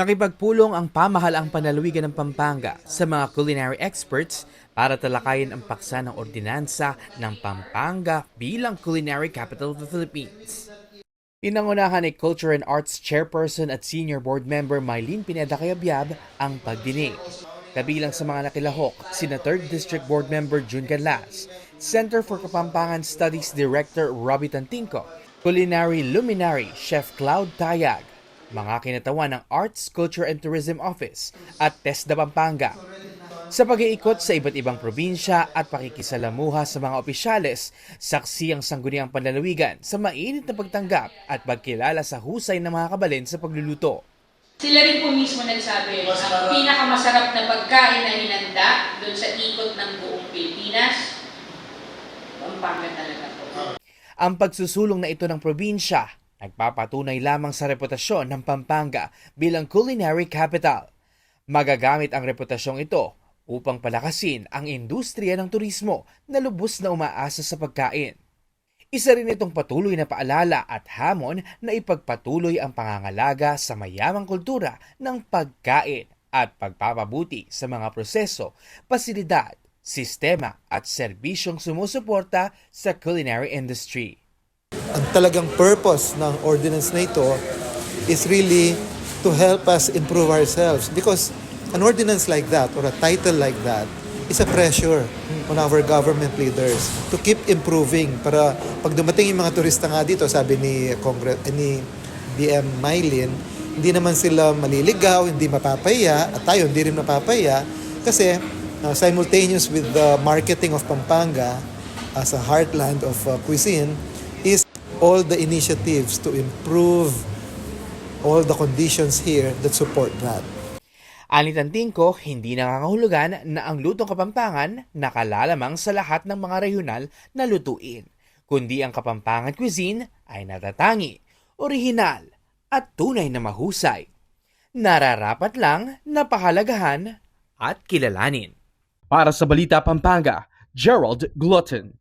Nakipagpulong ang pamahalaang panalawigan ng Pampanga sa mga culinary experts para talakayin ang paksa ng ordinansa ng Pampanga bilang culinary capital of the Philippines. Pinangunahan ni Culture and Arts Chairperson at Senior Board Member Mylene Pineda Cayabyab ang pagdinig. Kabilang sa mga nakilahok, sina 3rd District Board Member June Canlas, Center for Kapampangan Studies Director Robbie Tantinco, Culinary Luminary Chef Cloud Tayag, mga kinatawan ng Arts, Culture and Tourism Office at TESDA Pampanga. Sa pag-iikot sa iba't ibang probinsya at pakikisalamuha sa mga opisyales, saksi ang sangguniang panlalawigan sa mainit na pagtanggap at pagkilala sa husay ng mga kabalin sa pagluluto. Sila rin po mismo nagsabi, ang pinakamasarap na pagkain na hinanda doon sa ikot ng buong Pilipinas, Pampanga talaga po. Ang pagsusulong na ito ng probinsya, nagpapatunay lamang sa reputasyon ng Pampanga bilang culinary capital. Magagamit ang reputasyong ito upang palakasin ang industriya ng turismo na lubos na umaasa sa pagkain. Isa rin itong patuloy na paalala at hamon na ipagpatuloy ang pangangalaga sa mayamang kultura ng pagkain at pagpapabuti sa mga proseso, pasilidad, sistema at serbisyong sumusuporta sa culinary industry. Ang talagang purpose ng ordinance na ito is really to help us improve ourselves. Because an ordinance like that or a title like that is a pressure on our government leaders to keep improving. Para pag dumating yung mga turista nga dito sabi ni Congress eh, ni BM Mylin hindi naman sila maliligaw, hindi mapapaya at tayo hindi rin mapapaya kasi uh, simultaneous with the marketing of Pampanga as a heartland of uh, cuisine is all the initiatives to improve all the conditions here that support that. Anitan Tingko, hindi nangangahulugan na ang lutong kapampangan nakalalamang sa lahat ng mga regional na lutuin, kundi ang kapampangan cuisine ay natatangi, orihinal, at tunay na mahusay. Nararapat lang na pahalagahan at kilalanin. Para sa Balita Pampanga, Gerald Glutton.